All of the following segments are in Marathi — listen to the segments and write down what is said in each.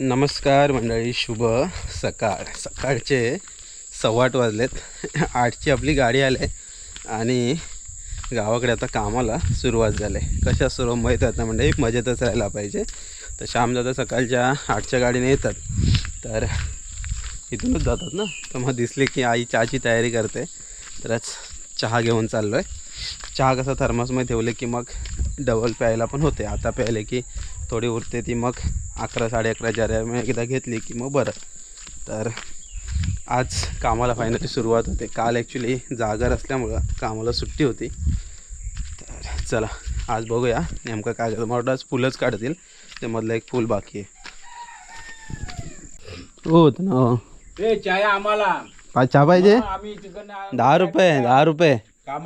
नमस्कार मंडळी शुभ सकाळ. सकाळचे सव्वा आठ वाजलेत. आठची आपली गाडी आली आहे आणि गावाकडे आता कामाला सुरुवात झाली आहे. कशा सुरू माहीत आहेत ना म्हणजे मजेतच राहायला पाहिजे. तर श्यामदादा सकाळच्या आठच्या गाडीने येतात. तर इथूनच जातात ना? तर मग दिसले की आई चहाची तयारी करते. तरच चहा घेऊन चाललो आहे चहा कसा थर्मसमध्ये ठेवले की मग डबल प्यायला पण होते. आता प्यायले की थोडी उरते ती मग अकरा साडे अकराच्या दरम्यान एकदा घेतली की मग बरं. तर आज कामाला फायनली सुरुवात होते. काल ॲक्च्युली जागर असल्यामुळं कामाला सुट्टी होती. तर चला आज बघूया नेमकं काय करतं मला आज फुलंच काढतील. ते मधलं एक फुल बाकी आहे. हो ना. चाय आम्हाला. चहा पाहिजे. दहा रुपये दहा रुपये? दहा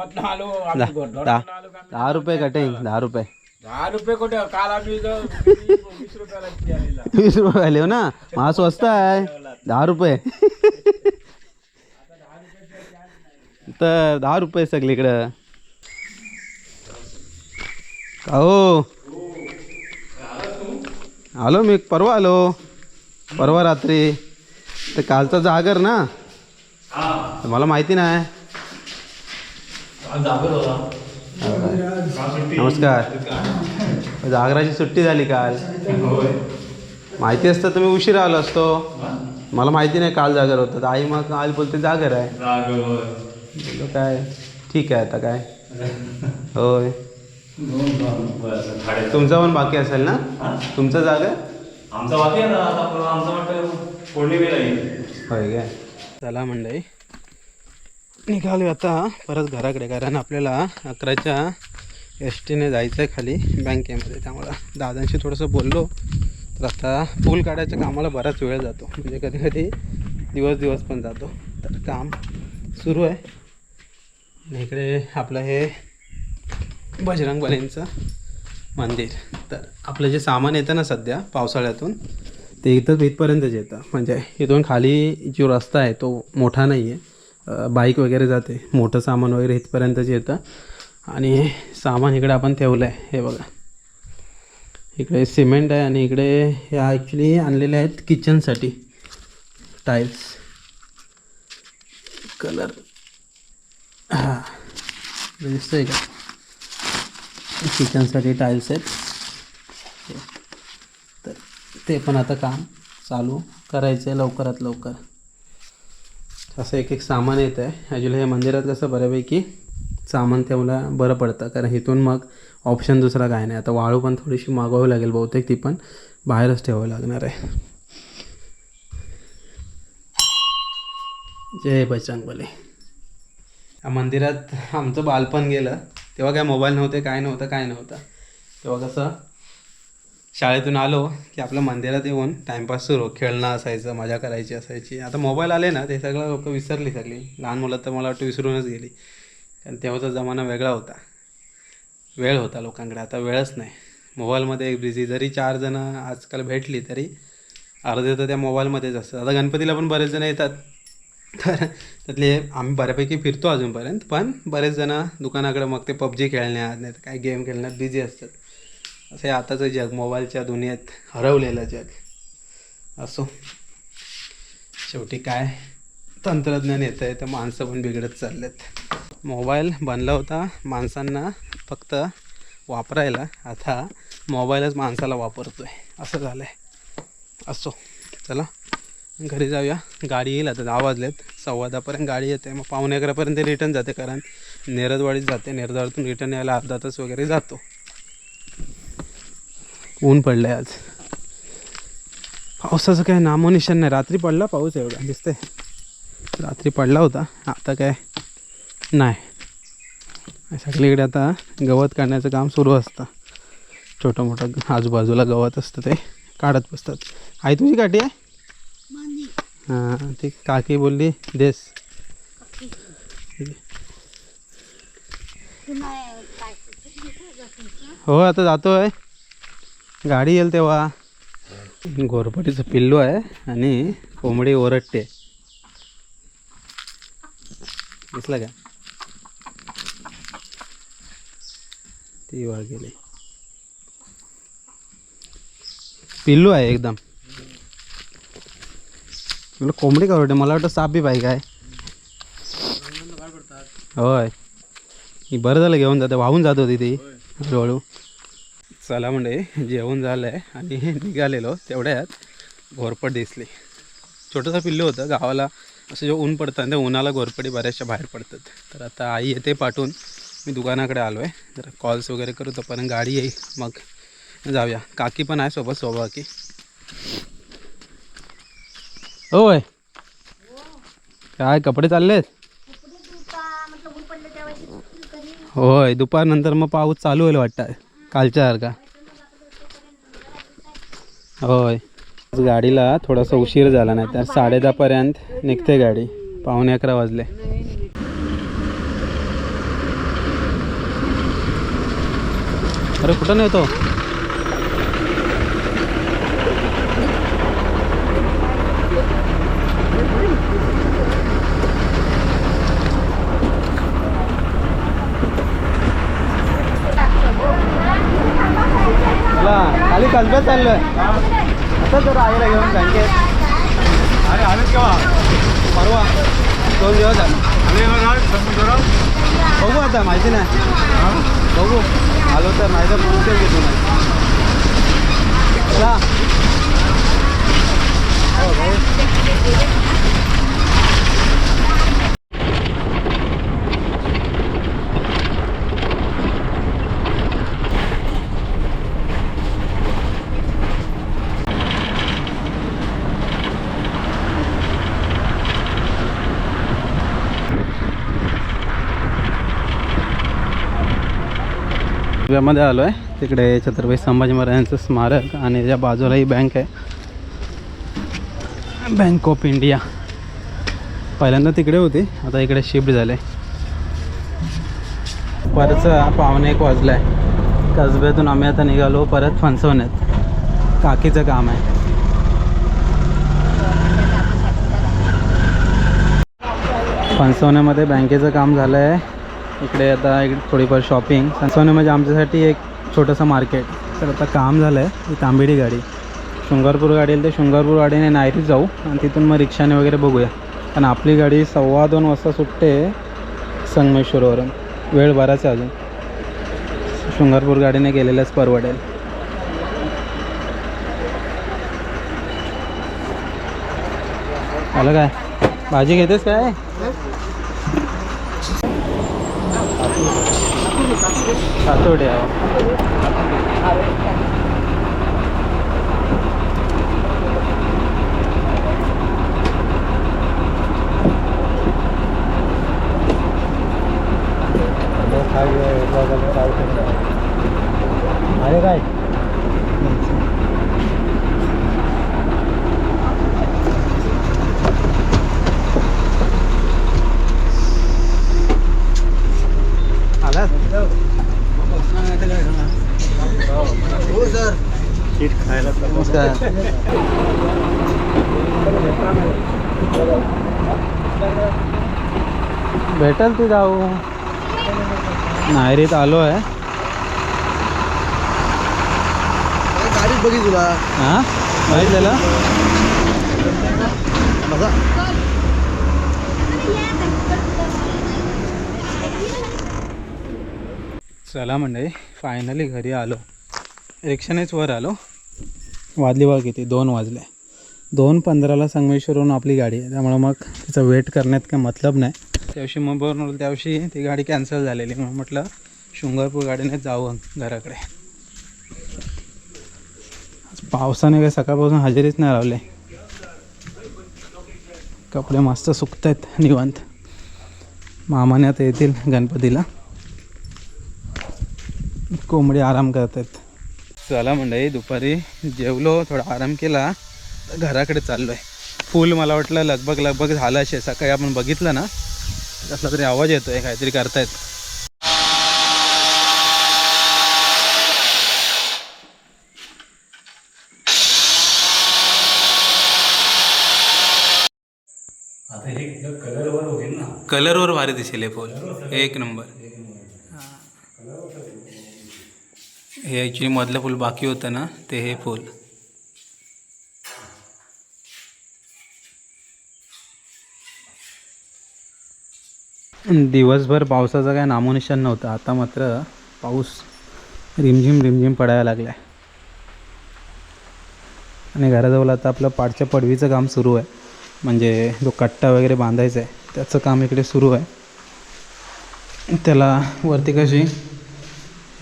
रुपये कटिंग दहा रुपये. दहा रुपये कुठे काल आम्ही इथं वीस रुपये आले हो ना? मला स्वस्त आहे. दहा रुपये. तर दहा रुपये सगळीकडं का हो आलो मी परवा आलो. परवा रात्री. तर कालचा जागर ना? तर मला माहिती नाही. नमस्कार. जागराची सुट्टी झाली काल. माहिती असतं मी उशिरा आलो असतो. मला माहिती नाही काल जागर होतं. आई मग काल बोलते जागर आहे काय? ठीक आहे आता काय? होय. तुमचा पण बाकी असेल ना? तुमचं जागर आमचा बाकी आहे ना आता पण आमचं वाटतं पौर्णिमेला येईल. होय काय? चला मंडळी. निघालो आता परत घराकडे कारण आपल्याला अकराच्या एस टीने जायचं आहे खाली बँकेमध्ये. त्यामुळं दादांशी थोडंसं बोललो तर आता पूल काढायच्या कामाला बराच वेळ जातो. म्हणजे कधी कधी दिवस दिवस पण जातो. तर काम सुरू आहे. आणि इकडे आपलं हे बजरंगबलींचं मंदिर. तर आपलं जे सामान येतं ना सध्या पावसाळ्यातून ते इथं इथपर्यंतच येतं. म्हणजे इथून खाली जो रस्ता आहे तो मोठा नाही आहे बाईक वगैरे जाते. मोठं सामान वगैरे इथपर्यंतच येतं. आणि सामान इकडे आपण ठेवलं आहे हे बघा. इकडे सिमेंट आहे आणि इकडे हे ॲक्च्युली आणलेले आहेत किचनसाठी टाईल्स कलर हां. दिसतंय का? किचनसाठी टाईल्स आहेत. तर ते पण आता काम चालू करायचं आहे लवकरात लवकर. असं एक एक सामान येतं आहे. ॲक्च्युली हे मंदिरात कसं बऱ्यापैकी सामान ठेवला बरं पडतं. कारण इथून मग ऑप्शन दुसरा काय नाही. आता वाळू पण थोडीशी मागवावी लागेल बहुतेक ती पण. बाहेरच ठेवावी लागणार आहे. जय बजरंगबली या मंदिरात आमचं बालपण गेलं. तेव्हा काय मोबाईल नव्हते काय नव्हतं काय नव्हतं. तेव्हा कसं शाळेतून आलो की आपल्या मंदिरात येऊन टाईमपास सुरू खेळणं असायचं मजा करायची असायची. आता मोबाईल आले ना ते सगळं लोक विसरली सगळी. लहान मुलं तर मला वाटतं विसरूनच गेली. कारण तेव्हाचा जमाना वेगळा होता. वेळ होता लोकांकडे. आता वेळच नाही. मोबाईलमध्ये एक बिझी जरी चार जणं आजकाल भेटली तरी अर्धे तर त्या मोबाईलमध्येच असतात. आता गणपतीला पण बरेच जण येतात. तर त्यातले आम्ही बऱ्यापैकी फिरतो अजूनपर्यंत. पण बरेच जण दुकानाकडे मग ते पबजी खेळण्यात नाही तर काही गेम खेळण्यात बिझी असतात. असं हे आताचं जग मोबाईलच्या दुनियेत हरवलेलं जग. असो. शेवटी काय? तंत्रज्ञान येतं आहे तर माणसं पण बिघडत चाललेत. मोबाईल बनला होता माणसांना फक्त वापरायला. आता मोबाईलच माणसाला वापरतो आहे असं झालं आहे असो. चला. घरी जाऊया. गाडी येईल आता. दहा वाजलेत सव्वा दहापर्यंत गाडी येते. मग पावणे अकरापर्यंत रिटर्न जाते. कारण नेरदवाडीत जाते. नेरदवाडीतून रिटर्न यायला अर्धा तास वगैरे जातो. ऊन पडलं आहे आज. पावसाचं काय नामोनिशान नाही. रात्री पडला पाऊस एवढा दिसते रात्री पडला होता आता काय नाही. सगळीकडे आता गवत काढण्याचं काम सुरू असतं. छोटं मोठं आजूबाजूला गवत असतं ते काढत बसतात. आई तुझी काठी आहे? हां ती काकी बोलली देस. हो आता जातोय. गाडी येईल तेव्हा. घोरपटीचं पिल्लू आहे आणि कोंबडी ओरडते. दिसलं का? ती वाळ गेली. पिल्लू आहे एकदम. तुला कोंबडी का मला वाटतं साप बी पाहिजे काय होय. ही बरं झालं घेऊन जाते वाहून जात होती ती. हळूहळू. चला म्हणजे जेवण झालं आहे आणि निघालेलो तेवढ्यात घोरपड दिसली. छोटंसं पिल्लू होतं गावाला. असं जे ऊन पडतं त्या उन्हाला घोरपडी बऱ्याचशा बाहेर पडतात. तर आता आई येते पाठवून. मी दुकानाकडे आलो आहे जरा कॉल्स वगैरे करू तोपर्यंत गाडी येईल. मग जाऊया. काकी पण आहे सोबत सोबा होय. काय कपडे चाललेत? होय दुपारनंतर मग पाऊस चालू होईल वाटतं. कालच्यासारखा होय. आज गाडीला थोडासा उशीर झाला नाही तर साडे दहापर्यंत निघते गाडी. पावणे अकरा वाजले. अरे कुठं नाही तो? खाली कसब्यात चाललोय. आता जरा आईला घेऊन बँकेत अरे आलेच केव्हा? परवा. दोन दिवस बघा बघू आता माहिती नाही. बघू. आलो तर नाही तर पुढचे घेतो नाही चला हो भाई मध्ये आलो आहे तिकडे छत्रपती संभाजी महाराजांचं स्मारक आणि त्याच्या बाजूला ही बँक आहे. बँक ऑफ इंडिया पहिल्यांदा तिकडे होती. आता इकडे शिफ्ट झाले. परत पाहुणे एक वाजला आहे कसब्यातून आम्ही आता निघालो. परत फणसवण्यात. काकीचं काम आहे. फणसवण्यामध्ये बँकेचं काम झालं आहे इकडे आता इकडे थोडीफार शॉपिंग फणसवणे म्हणजे आमच्यासाठी एक छोटंसं मार्केट तर आता काम झालं आहे ही गाडी. शृंगारपूर गाडी येईल तर शृंगारपूर गाडीने नायरीत जाऊ आणि तिथून मग रिक्षाने वगैरे बघूया. कारण आपली गाडी सव्वा दोन वाजता सुटते संगमेश्वरवरून. वेळ बराच आहे अजून. शृंगारपूर गाडीने गेलेलंच परवडेल. आलं काय? भाजी घेतेस काय? सातोडे आहे अरे काय आला हो सर शीट खायला नमस्कार भेटल ती जाऊ. नायरीत आलो आहे. गाडीच बघी तुला. हां? माहीत झालं बघा चला मंडळी फायनली घरी आलो. रिक्षानेच वर आलो. वाजली बघ किती दोन वाजले. दोन पंधराला संगमेश्वरहून आपली गाडी आहे. त्यामुळं मग तिचा वेट करण्यात काय मतलब नाही. त्याविषयी मग बरोबर त्याविषयी ती गाडी कॅन्सल झालेली. मग म्हटलं शृंगारपूर गाडीने जाऊ घराकडे. पावसाने काही सकाळपासून हजेरीच नाही लावले. कपडे मस्त सुकत आहेत निवांत. मामाने आता येतील गणपतीला. कोंबडी आराम करत आहेत चला मंडळी दुपारी जेवलो थोडा आराम केला तर घराकडे चाललो आहे फुल मला वाटलं लगभग लगभग झालं असे सकाळी आपण बघितलं ना कसला तरी आवाज येतोय काहीतरी करतायत. हे कलरवर भारी दिसेल हे फुल. एक नंबर. हे. ॲक्च्युली मधलं फुल बाकी होतं ना ते हे फुल. दिवसभर पावसाचं काय नामोनिशाण नव्हतं. आता मात्र पाऊस रिमझिम रिमझिम पडायला लागला आहे आणि घराजवळ आता आपलं पाडच्या पडवीचं काम सुरू आहे. म्हणजे जो कट्टा वगैरे बांधायचा आहे त्याचं काम इकडे सुरू आहे. त्याला वरती कशी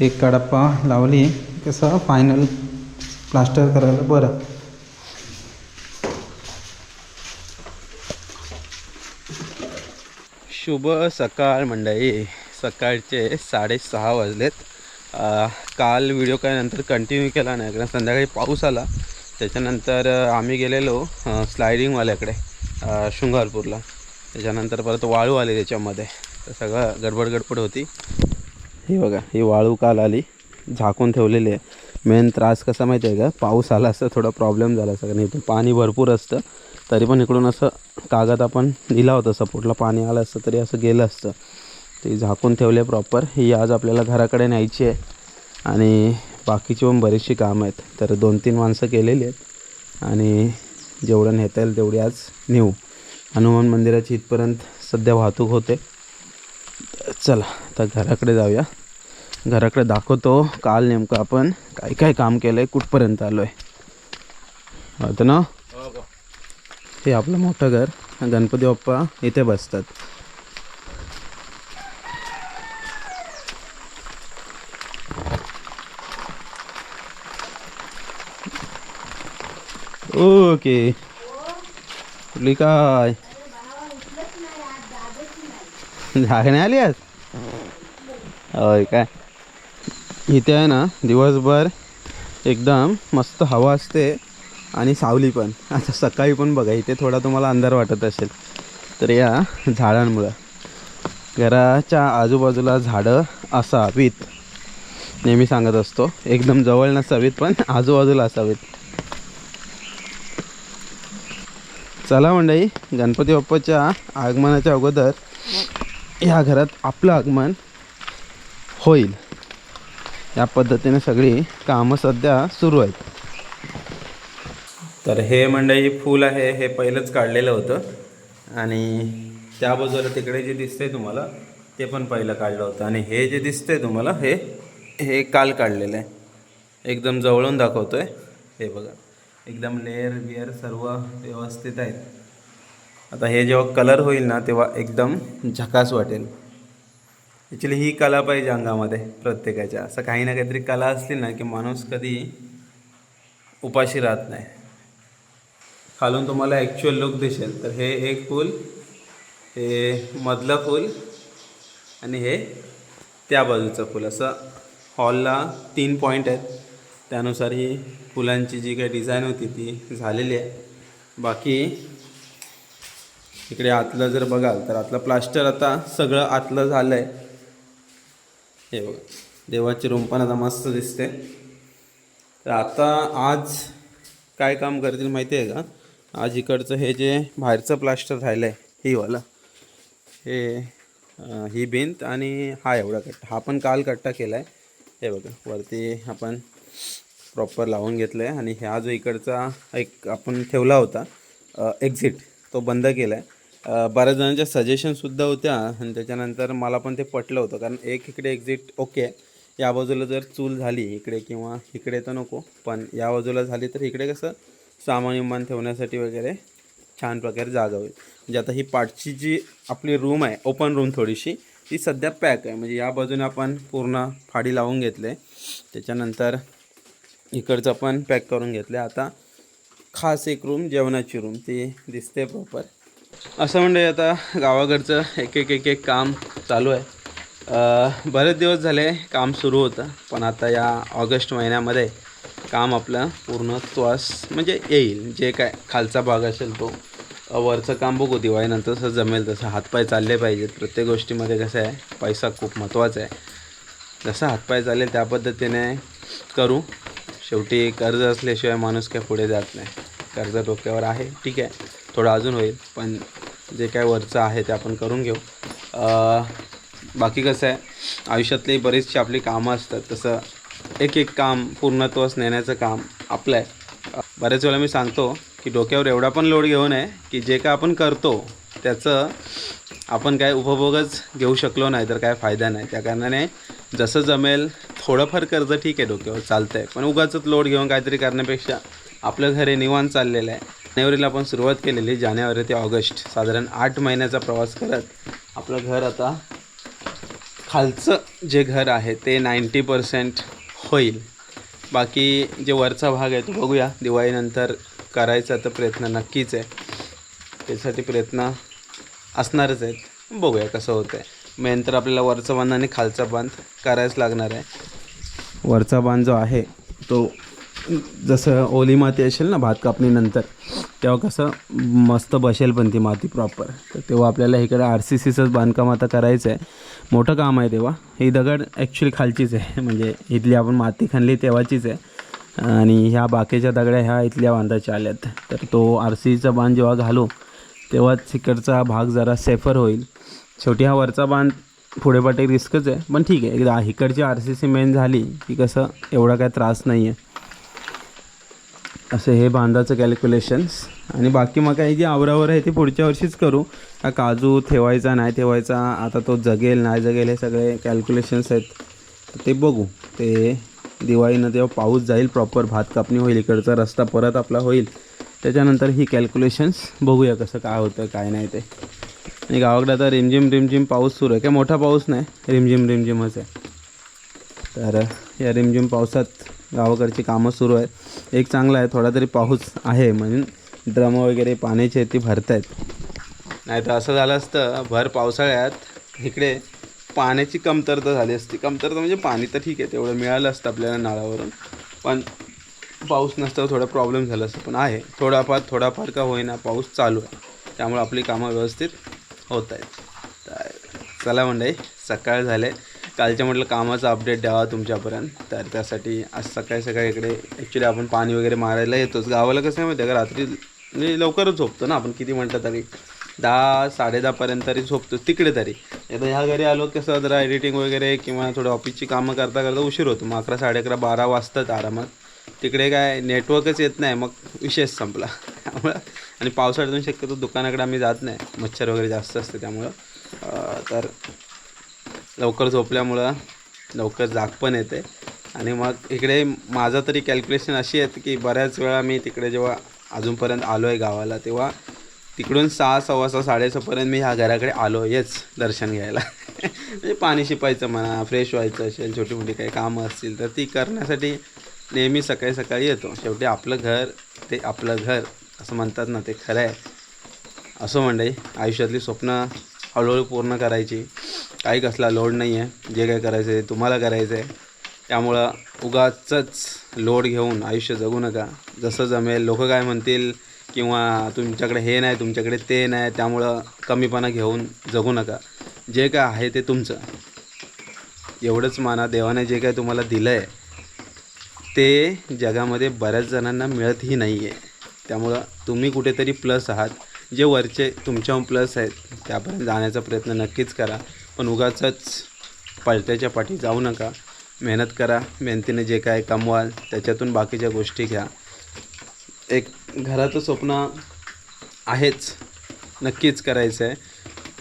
एक कडप्पा लावली कसं फायनल प्लास्टर करायला बरं. शुभ सकाळ मंडळी. सकाळचे साडेसहा वाजलेत. काल व्हिडिओ काय नंतर कंटिन्यू केला नाही. कारण संध्याकाळी पाऊस आला. त्याच्यानंतर आम्ही गेलेलो स्लायडिंगवाल्याकडे शृंगारपूरला. त्याच्यानंतर परत वाळू आली त्याच्यामध्ये. तर सगळं गडबड गडबड होती. ही बघा ही वाळू काल आली. झाकून ठेवलेली आहे. मेन त्रास कसा माहिती आहे का? पाऊस आला असता थोडा प्रॉब्लेम झाला असता. कारण इथून पाणी भरपूर असतं. तरी पण इकडून असं कागद आपण दिला होता सपोर्टला पाणी आलं असतं तरी असं गेलं असतं. ते झाकून ठेवले प्रॉपर ही आज आपल्याला घराकडे न्यायची आहे. आणि बाकीची पण बरीचशी कामं आहेत. तर दोन तीन माणसं केलेली आहेत. आणि जेवढं नेता येईल तेवढी आज नेऊ. हनुमान मंदिराची इथपर्यंत सध्या वाहतूक होते. चला आता घराकडे जाऊया. घराकडे दाखवतो काल नेमकं आपण काय काय काम केलं आहे कुठपर्यंत आलो आहे आता ना हे आपलं मोठं घर गणपती बाप्पा इथे बसतात. ओके. कुठली काय? झाकणे आली आज? होय काय? इथे आहे ना दिवसभर एकदम मस्त हवा असते. आणि सावली पण. आता सकाळी पण बघा इथे थोडा तुम्हाला अंधार वाटत असेल. तर या झाडांमुळं. घराच्या आजूबाजूला झाडं असावीत नेहमी सांगत असतो. एकदम जवळ नसावीत पण आजूबाजूला असावीत. चला मंडळी गणपती बाप्पाच्या आगमनाच्या अगोदर या घरात आपलं आगमन होईल. या पद्धतीने सगळी कामं सध्या सुरू आहेत. तर हे मंडळी फूल आहे हे पहिलंच काढलेलं होतं. आणि त्या बाजूला तिकडे जे दिसतंय तुम्हाला ते पण पहिलं काढलं होतं. आणि हे जे दिसतंय तुम्हाला हे हे काल काढलेलं आहे. एकदम जवळून दाखवतोय. हे बघा. एकदम लेअर बिअर सर्व व्यवस्थित आहेत. आता हे जेव्हा कलर होईल ना तेव्हा एकदम झकास वाटेल. ॲक्च्युली ही कला पाहिजे अंगामध्ये प्रत्येकाच्या. असं काही ना काहीतरी कला असली ना की माणूस कधी उपाशी राहत नाही. खालून तुम्हाला ॲक्च्युअल लुक दिसेल. तर हे एक फूल हे मधलं फूल आणि हे त्या बाजूचं फूल. असं हॉलला तीन पॉईंट आहेत. त्यानुसार ही फुलांची जी काही डिझाईन होती ती झालेली आहे. बाकी इकडे आतलं जर बघाल तर आतलं प्लास्टर आता सगळं आतलं झालं आहे हे बघा देवाची रूम पण आता मस्त दिसते. तर आता आज काय काम करतील माहिती आहे का? आज इकडचं हे जे बाहेरचं प्लास्टर राहिलं आहे ही वाला हे ही भिंत आणि हा एवढा कट्टा. हा पण काल कट्टा केला आहे हे बघा वरती आपण प्रॉपर लावून घेतलं आहे आणि हा जो इकडचा एक आपण ठेवला होता एक्झिट तो बंद केला आहे बऱ्याच जणांच्या सजेशनसुद्धा होत्या आणि त्याच्यानंतर मला पण ते पटलं होतं कारण एक इकडे एक्झिट ओके या बाजूला जर चूल झाली इकडे किंवा इकडे तर नको पण या बाजूला झाली तर इकडे कसं सामान विमान ठेवण्यासाठी वगैरे छान प्रकारे जागा होईल. म्हणजे आता ही पाठची जी आपली रूम आहे ओपन रूम थोडीशी ती सध्या पॅक आहे. म्हणजे या बाजूने आपण पूर्ण फाडी लावून घेतले. त्याच्यानंतर इकडचं पण पॅक करून घेतलं. आता खास एक रूम जेवणाची रूम ती दिसते प्रॉपर असं म्हणजे आता गावाकडचं एक एक एक एक काम चालू आहे. बरेच दिवस झाले काम सुरू होतं. पण आता या ऑगस्ट महिन्यामध्ये काम आपलं पूर्णत्वास म्हणजे येईल. जे काय खालचा भाग असेल तो वरचं काम बघू दिवाळीनंतर जसं जमेल तसं. हातपाय चालले पाहिजेत. प्रत्येक गोष्टीमध्ये कसं आहे पैसा खूप महत्त्वाचा आहे. जसं हातपाय चालेल त्या पद्धतीने करू. शेवटी कर्ज असल्याशिवाय माणूस काय पुढे जात नाही. कर्ज डोक्यावर आहे ठीक आहे. थोडं अजून होईल पण जे काय वरचं आहे ते आपण करून घेऊ. बाकी कसं आहे आयुष्यातली बरीचशी आपली कामं असतात. तसं एक एक काम पूर्णत्वास नेण्याचं काम आपलं आहे बऱ्याच वेळा मी सांगतो की डोक्यावर एवढा पण लोड घेऊ नये की जे काय आपण करतो त्याचं आपण काय उपभोगच घेऊ शकलो नाही तर काय फायदा नाही. त्या कारणाने जसं जमेल थोडंफार कर्ज ठीक आहे डोक्यावर चालतं आहे पण उगाच लोड घेऊन काहीतरी करण्यापेक्षा आपलं घर हे निवांत चाललेलं आहे. जानेवारीला आपण सुरुवात केलेली जानेवारी ते ऑगस्ट. साधारण आठ महिन्याचा प्रवास करत आपलं घर आता खालचं जे घर आहे ते नाईंटी पर्सेंट होईल. बाकी जे वरचा भाग आहे तो बघूया. दिवाळीनंतर करायचा तर प्रयत्न नक्कीच आहे. त्यासाठी प्रयत्न असणारच आहेत. बघूया कसं होतं आहे मेन तर आपल्याला वरचा बांध आणि खालचा बांध करायच लागणार आहे. वरचा बांध जो आहे तो जसं ओली माती असेल ना भात कापणीनंतर तेव्हा कसं मस्त बसेल पण ती माती प्रॉपर तर तेव्हा आपल्याला इकडे आर सी सीचंच बांधकाम आता करायचं आहे मोठं काम आहे तेव्हा. ही दगड ॲक्च्युली खालचीच आहे. म्हणजे इथली आपण माती खणली तेव्हाचीच आहे. आणि ह्या बाकीच्या दगड्या ह्या इथल्या बांधाच्या आल्यात. तर तो आर सीचा बांध जेव्हा घालू तेव्हाच इकडचा भाग जरा सेफर होईल. शेवटी हा वरचा बांध पुढे पाठी रिस्कच आहे. पण ठीक आहे. एकदा इकडची आर सी सी मेन झाली की कसं एवढा काय त्रास नाही आहे असं हे बांधाचं कॅल्क्युलेशन्स आणि बाकी मग काही जे आवरावर आहे ती पुढच्या वर्षीच करू. हा काजू ठेवायचा नाही ठेवायचा आता तो जगेल नाही जगेल हे सगळे कॅल्क्युलेशन्स आहेत. ते बघू. ते दिवाळीनं तेव्हा पाऊस जाईल प्रॉपर भात कापणी होईल इकडचा रस्ता परत आपला होईल. त्याच्यानंतर ही कॅल्क्युलेशन्स बघूया कसं काय होतं काय नाही ते. आणि गावाकडे आता रिमझिम रिमझिम पाऊस सुरू आहे. काय मोठा पाऊस नाही रिमझिम रिमझिमच आहे. तर या रिमझिम पावसात गावाकडची कामं सुरू आहेत. एक चांगला आहे थोडा तरी पाऊस आहे म्हणून ड्रमं वगैरे पाण्याची ते ती भरत आहेत नाही तर असं झालं असतं भर पावसाळ्यात इकडे पाण्याची कमतरता झाली असती. कमतरता म्हणजे पाणी तर ठीक आहे तेवढं मिळालं असतं आपल्याला नाळावरून. पण पाऊस नसतं थोडा प्रॉब्लेम झाला असतं. पण आहे थोडाफार थोडाफार का होईना पाऊस चालू आहे. त्यामुळे आपली कामं व्यवस्थित होत आहेत. चला म्हणजे सकाळ झाले. कालच्या म्हटलं कामाचा अपडेट द्यावा तुमच्यापर्यंत. तर त्यासाठी आज सकाळी सकाळी इकडे ॲक्च्युली आपण पाणी वगैरे मारायला येतोच. गावाला कसं आहे माहिती आहे का? रात्री म्हणजे लवकरच झोपतो ना. आपण किती म्हटलं तरी दहा साडेदहापर्यंत तरी झोपतो तिकडे तरी. एकदा ह्या घरी आलो कसं जरा एडिटिंग वगैरे किंवा थोडं ऑफिसची कामं करता करता उशीर होतो. मग अकरा साडे अकरा बारा वाजतात आरामात. तिकडे काय नेटवर्कच येत नाही. मग विशेष संपला. त्यामुळं आणि पावसाळ्यातून शक्यतो दुकानाकडे आम्ही जात नाही. मच्छर वगैरे जास्त असते त्यामुळं. तर लवकर झोपल्यामुळं लवकर जाग पण येते. आणि मग इकडे माझं तरी कॅल्क्युलेशन अशी आहेत की बऱ्याच वेळा मी तिकडे जेव्हा अजूनपर्यंत आलो आहे गावाला तेव्हा तिकडून सहा सव्वा सहा साडेसहापर्यंत मी ह्या घराकडे आलो आहेच दर्शन घ्यायला. म्हणजे पाणी शिपायचं म्हणा फ्रेश व्हायचं असेल छोटी मोठी काही कामं असतील तर ती करण्यासाठी नेहमी सकाळी सकाळी येतो. शेवटी आपलं घर ते आपलं घर असं म्हणतात ना ते खरं आहे. असं मंडळी आयुष्यातली स्वप्न हळूहळू पूर्ण करायची. काही कसला लोड नाही आहे जे काय करायचं आहे तुम्हाला करायचं आहे त्यामुळं उगाचच लोड घेऊन आयुष्य जगू नका. जसं जमेल लोक काय म्हणतील किंवा तुमच्याकडे हे नाही तुमच्याकडे ते नाही त्यामुळं कमीपणा घेऊन जगू नका. जे काय आहे ते तुमचं. एवढंच माना देवाने जे काय तुम्हाला दिलं आहे ते जगामध्ये बऱ्याच जणांना मिळतही नाही आहे त्यामुळं तुम्ही कुठेतरी प्लस आहात. जे वरचे तुमच्याहून प्लस आहेत त्यापर्यंत जाण्याचा प्रयत्न नक्कीच करा. पण उगाचच पलट्याच्या पाठी जाऊ नका. मेहनत करा मेहनतीने जे काय कमवाल त्याच्यातून बाकीच्या गोष्टी घ्या. एक घराचं स्वप्न आहेच नक्कीच करायचं आहे.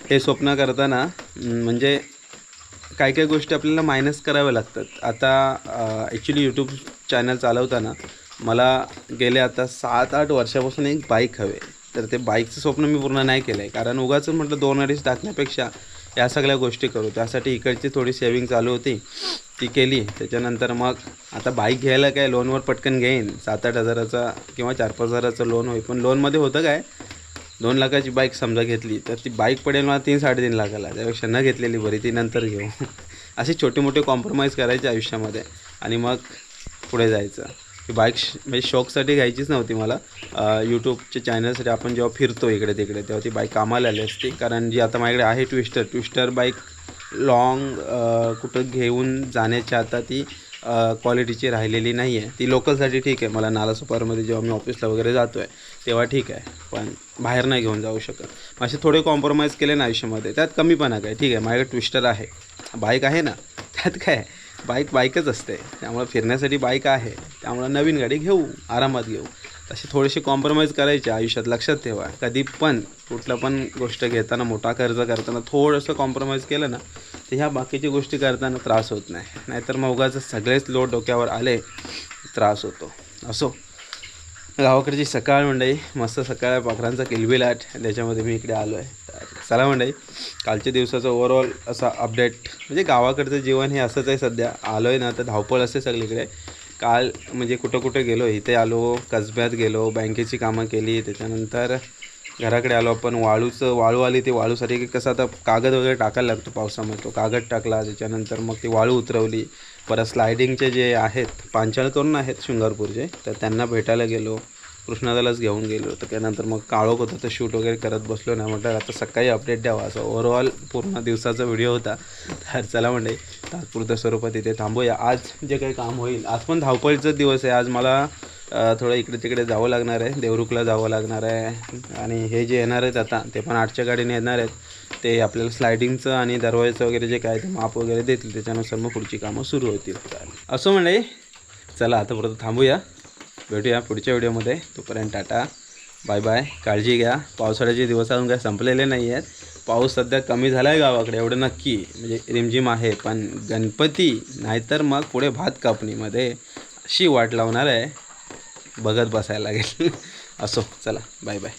हे स्वप्न करताना म्हणजे काही काही गोष्टी आपल्याला मायनस कराव्या लागतात. आता ॲक्च्युली यूट्यूब चॅनल चालवताना मला गेले आता सात आठ वर्षापासून एक बाईक हवे. तर ते बाईकचं स्वप्न मी पूर्ण नाही केलं आहे कारण उगाच म्हटलं दोन अडीच टाकण्यापेक्षा या सगळ्या गोष्टी करू. त्यासाठी इकडची थोडी सेविंग चालू होती ती केली. त्याच्यानंतर मग आता बाईक घ्यायला काय लोनवर पटकन घेईन. सात आठ हजाराचा किंवा चार पाच हजाराचं लोन होईल. पण लोनमध्ये होतं काय दोन लाखाची बाईक समजा घेतली तर ती बाईक पडेल मला तीन साडेतीन लाखाला. त्यापेक्षा न घेतलेली बरी ती नंतर घेऊ. असे छोटे मोठे कॉम्प्रोमाइज करायचे आयुष्यामध्ये. आणि मग पुढे जायचं. ही बाईक श म्हणजे शौकसाठी घ्यायचीच नव्हती मला. यूट्यूबच्या चॅनलसाठी आपण जेव्हा फिरतो इकडे तिकडे तेव्हा ती बाईक कामाला आली असती. कारण जी आता माझ्याकडे आहे ट्विस्टर ट्विस्टर बाईक लाँग कुठं घेऊन जाण्याच्या आता ती क्वालिटीची राहिलेली नाही आहे ती लोकलसाठी ठीक आहे. मला नालासोपारमध्ये जेव्हा मी ऑफिसला वगैरे जातो आहे तेव्हा ठीक आहे. पण बाहेर नाही घेऊन जाऊ शकत. असे थोडे कॉम्प्रोमाइज केले ना आयुष्यामध्ये. त्यात कमीपणा काय? ठीक आहे. माझ्याकडे ट्विस्टर आहे. बाईक आहे ना. त्यात काय? बाईक बाईकच असते. त्यामुळं फिरण्यासाठी बाईक आहे. त्यामुळं नवीन गाडी घेऊ आरामात घेऊ तसे थोडीशी कॉम्प्रोमाइज करायची आयुष्यात. लक्षात ठेवा. कधी पण कुठलं पण गोष्ट घेताना मोठा खर्च करताना थोडंसं कॉम्प्रोमाइज केलं ना तर ह्या बाकीच्या गोष्टी करताना त्रास होत नाही. नाहीतर मग उगाच सगळेच लोड डोक्यावर आले त्रास होतो. असो. गावाकडची सकाळ मंडई मस्त सकाळ पाखरांचा किलबिलाट त्याच्यामध्ये मी इकडे आलो आहे. चला मंडई कालच्या दिवसाचं ओव्हरऑल असा अपडेट म्हणजे गावाकडचं जीवन हे असंच आहे सध्या. आलो आहे ना तर धावपळ असते सगळीकडे. काल म्हणजे कुठं कुठं गेलो इथे आलो कसब्यात गेलो बँकेची कामं केली. त्याच्यानंतर घराकडे आलो आपण. वाळूचं वाळू आली ते वाळूसाठी. कसं आता कागद वगैरे टाकायला लागतो पावसामध्ये तो कागद टाकला. त्याच्यानंतर मग ती वाळू उतरवली. परत स्लायडिंगचे जे आहेत पांचाळ करून आहेत शृंगारपूरचे तर त्यांना भेटायला गेलो कृष्णादालाच घेऊन गेलो तर त्यानंतर मग काळोख होतं तर शूट वगैरे करत बसलो नाही म्हटलं आता सकाळी अपडेट द्यावा. असं ओव्हरऑल पूर्ण दिवसाचा व्हिडिओ होता. तर चला म्हणजे तात्पुरत्या स्वरूपात इथे थांबूया. आज जे काही काम होईल आज पण धावपळीचा दिवस आहे. आज मला थोडं इकडे तिकडे जावं लागणार आहे. देवरुखला जावं लागणार आहे. आणि हे जे येणार आहेत आता ते पण आठच्या गाडीने येणार आहेत. ते आपल्याला स्लायडिंगचं आणि दरवाजाचं वगैरे जे काय ते माप वगैरे देतील त्याच्यानुसार मग पुढची कामं सुरू होतील. असं म्हणजे चला आता परत थांबूया. भेटूया पुढच्या व्हिडिओमध्ये. तोपर्यंत टाटा. Bye bye. काळजी घ्या. पावसाळ्याचे दिवस अजून काय संपलेले नाही आहेत. पाऊस सध्या कमी झाला आहे गावाकडे एवढं नक्की. म्हणजे रिमझिम आहे पण गणपती नाहीतर मग पुढे भात कापणीमध्ये अशी वाट लावणार आहे. बघत बसायला लागेल. असो चला बाय बाय